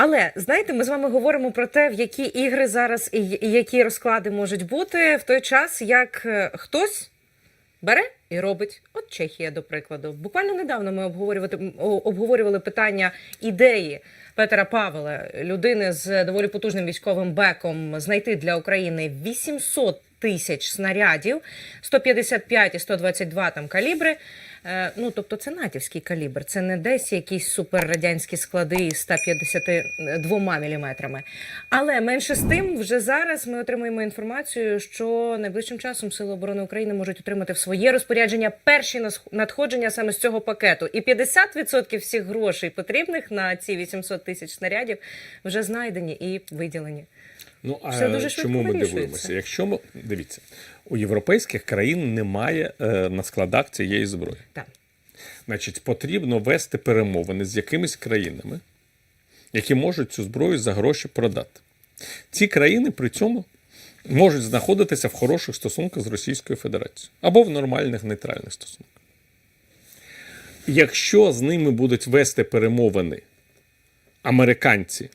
Але знаєте, ми з вами говоримо про те, в які ігри зараз і які розклади можуть бути в той час, як е, хтось бере і робить. От Чехія, до прикладу. Буквально недавно ми обговорювати обговорювали питання ідеї Петера Павела, людини з доволі потужним військовим беком, знайти для України 800 тисяч снарядів, 155 і 122 там калібри. Е, Ну, тобто, це натівський калібр, це не десь якісь суперрадянські склади із 152 міліметрами. Але менше з тим, вже зараз ми отримуємо інформацію, що найближчим часом Сили оборони України можуть отримати в своє розпорядження перші надходження саме з цього пакету. І 50% всіх грошей потрібних на ці 800 тисяч снарядів вже знайдені і виділені. Ну а Все дуже чому ми дивуємося? Якщо ми дивіться, у європейських країн немає е, на складах цієї зброї. Так. Значить, потрібно вести перемовини з якимись країнами, які можуть цю зброю за гроші продати. Ці країни при цьому можуть знаходитися в хороших стосунках з Російською Федерацією або в нормальних нейтральних стосунках. Якщо з ними будуть вести перемовини американці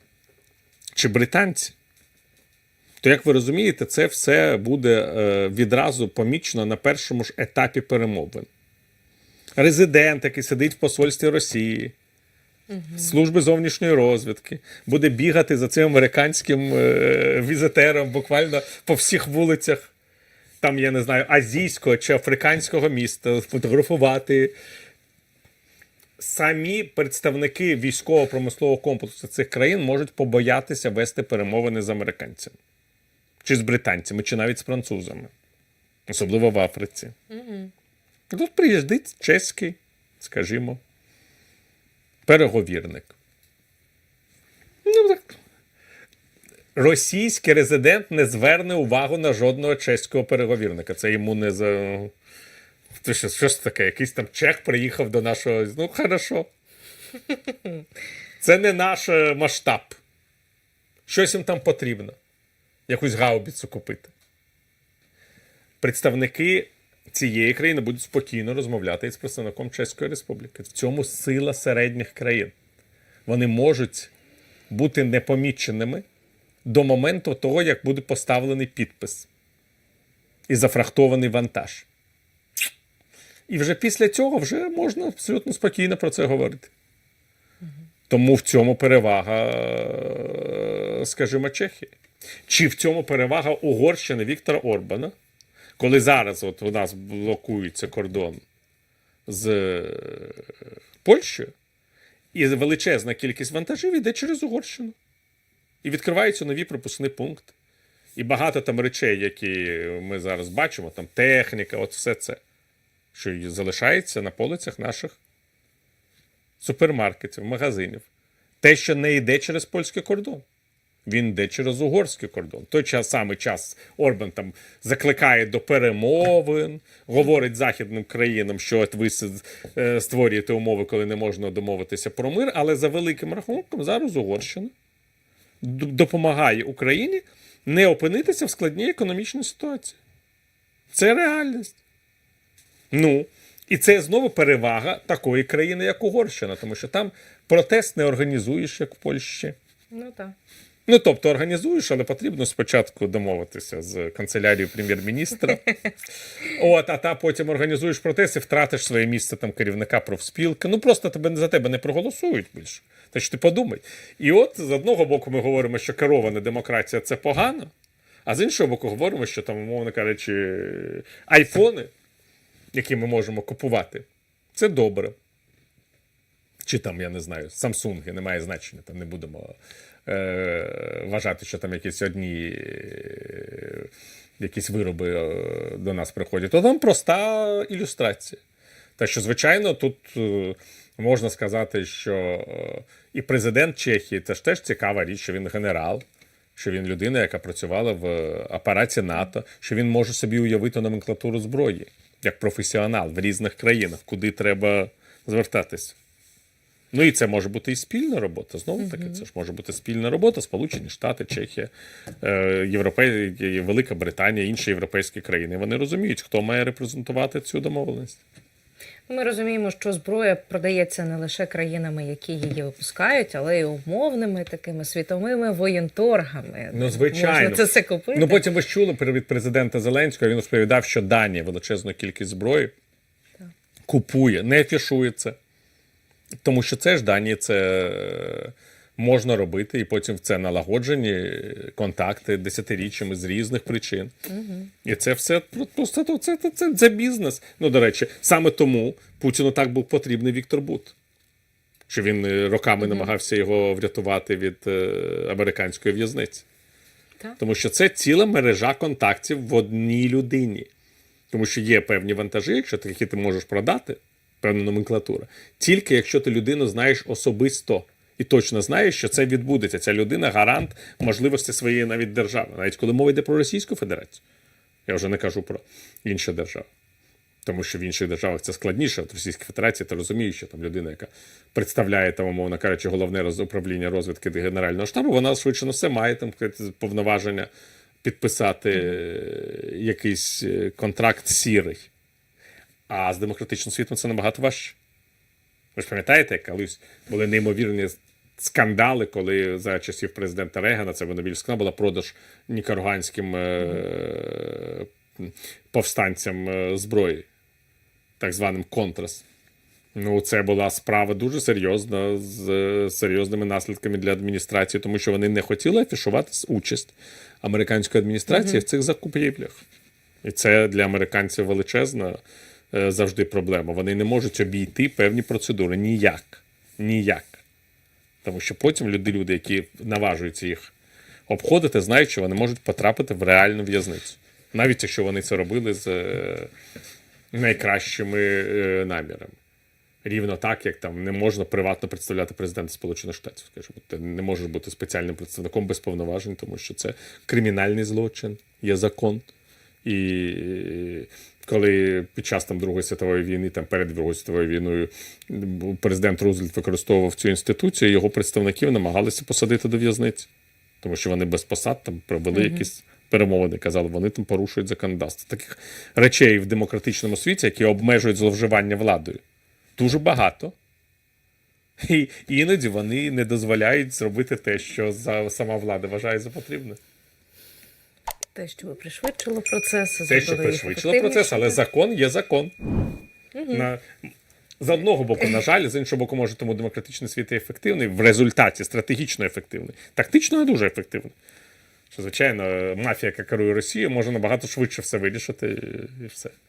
чи британці, то, як ви розумієте, це все буде е, відразу помічено на першому ж етапі перемовин. Резидент, який сидить в посольстві Росії, служби зовнішньої розвідки, буде бігати за цим американським е, візитером буквально по всіх вулицях, там, я не знаю, азійського чи африканського міста, фотографувати. Самі представники військово-промислового комплексу цих країн можуть побоятися вести перемовини з американцями, чи з британцями, чи навіть з французами, особливо в Африці. І Тут приїздить чеський, скажімо, переговірник. Ну, так. Російський резидент не зверне увагу на жодного чеського переговірника. Це йому не за. Це що, що ж таке? Якийсь там чех приїхав до нашого. Ну, хорошо. Це не наш е, масштаб. Щось їм там потрібно. Якусь гаубіцу купити. Представники цієї країни будуть спокійно розмовляти із представником Чеської Республіки. В цьому сила середніх країн. Вони можуть бути непоміченими до моменту того, як буде поставлений підпис і зафрахтований вантаж. І вже після цього вже можна абсолютно спокійно про це говорити. Тому в цьому перевага, скажімо, Чехії. Чи в цьому перевага Угорщини Віктора Орбана, коли зараз от у нас блокується кордон з е, Польщею, і величезна кількість вантажів йде через Угорщину. І відкриваються нові пропускні пункти. І багато там речей, які ми зараз бачимо, там техніка, от все це, що залишається на полицях наших супермаркетів, магазинів. Те, що не йде через польський кордон. Він йде через угорський кордон. Той час самий час Орбан там закликає до перемовин, говорить західним країнам, що от ви е, створюєте умови, коли не можна домовитися про мир. Але за великим рахунком зараз Угорщина допомагає Україні не опинитися в складній економічній ситуації. Це реальність. Ну, і це знову перевага такої країни, як Угорщина, тому що там протест не організуєш, як в Польщі. Ну так. Ну, тобто організуєш, але потрібно спочатку домовитися з канцелярією прем'єр-міністра. От, а та потім організуєш протест і втратиш своє місце там керівника профспілки. Ну просто тебе за тебе не проголосують більше. Та що ти подумай. І от з одного боку ми говоримо, що керована демократія це погано, а з іншого боку, говоримо, що там, умовно кажучи, айфони, які ми можемо купувати, це добре. Чи там, я не знаю, Samsung, немає значення, там не будемо е, вважати, що там якісь одні е, якісь вироби е, до нас приходять. То там проста ілюстрація. Та що, звичайно, тут е, можна сказати, що і президент Чехії це ж теж цікава річ, що він генерал, що він людина, яка працювала в апараті НАТО, що він може собі уявити номенклатуру зброї як професіонал в різних країнах, куди треба звертатися. Ну і це може бути і спільна робота. Знову таки, це ж може бути спільна робота, Сполучені Штати, Чехія, е, Європей, Велика Британія, інші європейські країни. Вони розуміють, хто має репрезентувати цю домовленість. Ми розуміємо, що зброя продається не лише країнами, які її випускають, але й умовними такими світовими воєнторгами. Ну, звичайно. Можна це все купити. Ну потім ви ж чули від президента Зеленського. Він розповідав, що Данія величезну кількість зброї купує, не афішує це. Тому що це ж Данії це е, можна робити, і потім в це налагоджені контакти десятиріччями з різних причин. І це все просто то- це, це, це, це бізнес. Ну, до речі, саме тому Путіну так був потрібний Віктор Бут. Що він е, роками намагався його врятувати від е, американської в'язниці. Так. Тому що це ціла мережа контактів в одній людині. Тому що є певні вантажі, якщо ти, які ти можеш продати, певна номенклатура, тільки якщо ти людину знаєш особисто і точно знаєш, що це відбудеться. Ця людина гарант можливості своєї навіть держави, навіть коли мова йде про Російську Федерацію. Я вже не кажу про інші держави. Тому що в інших державах це складніше. От Російській Федерації ти розумієш, що там людина, яка представляє там, умовно кажучи, головне управління розвідки Генерального штабу, вона швидше на все має там повноваження підписати е, якийсь е, контракт сірий. А з демократичним світом це набагато важче. Ви ж пам'ятаєте, як колись були неймовірні скандали, коли за часів президента Регана, це Венобільська була продаж нікарганським е- повстанцям е, зброї, так званим контрас. Ну, це була справа дуже серйозна, з е, серйозними наслідками для адміністрації, тому що вони не хотіли афішувати участь американської адміністрації в цих закупівлях. І це для американців величезна завжди проблема. Вони не можуть обійти певні процедури ніяк. Ніяк. Тому що потім люди, люди, які наважуються їх обходити, знають, що вони можуть потрапити в реальну в'язницю. Навіть якщо вони це робили з е, найкращими е, намірами. Рівно так, як там не можна приватно представляти президента Сполучених Штатів. Скажімо, ти не можеш бути спеціальним представником без повноважень, тому що це кримінальний злочин, є закон. І коли під час там Другої світової війни, там перед Другою світовою війною, президент Рузвельт використовував цю інституцію, його представників намагалися посадити до в'язниці, тому що вони без посад там провели якісь перемовини, казали, вони там порушують законодавство. Таких речей в демократичному світі, які обмежують зловживання владою, дуже багато. І іноді вони не дозволяють зробити те, що сама влада вважає за потрібне. Те, що ви пришвидшило процес, Те, що пришвидшило процес, але закон є закон. На, з одного боку, на жаль, з іншого боку, може, тому демократичний світ є ефективний, в результаті стратегічно ефективний, тактично не дуже ефективний. Що, звичайно, мафія, яка керує Росією, може набагато швидше все вирішити і все.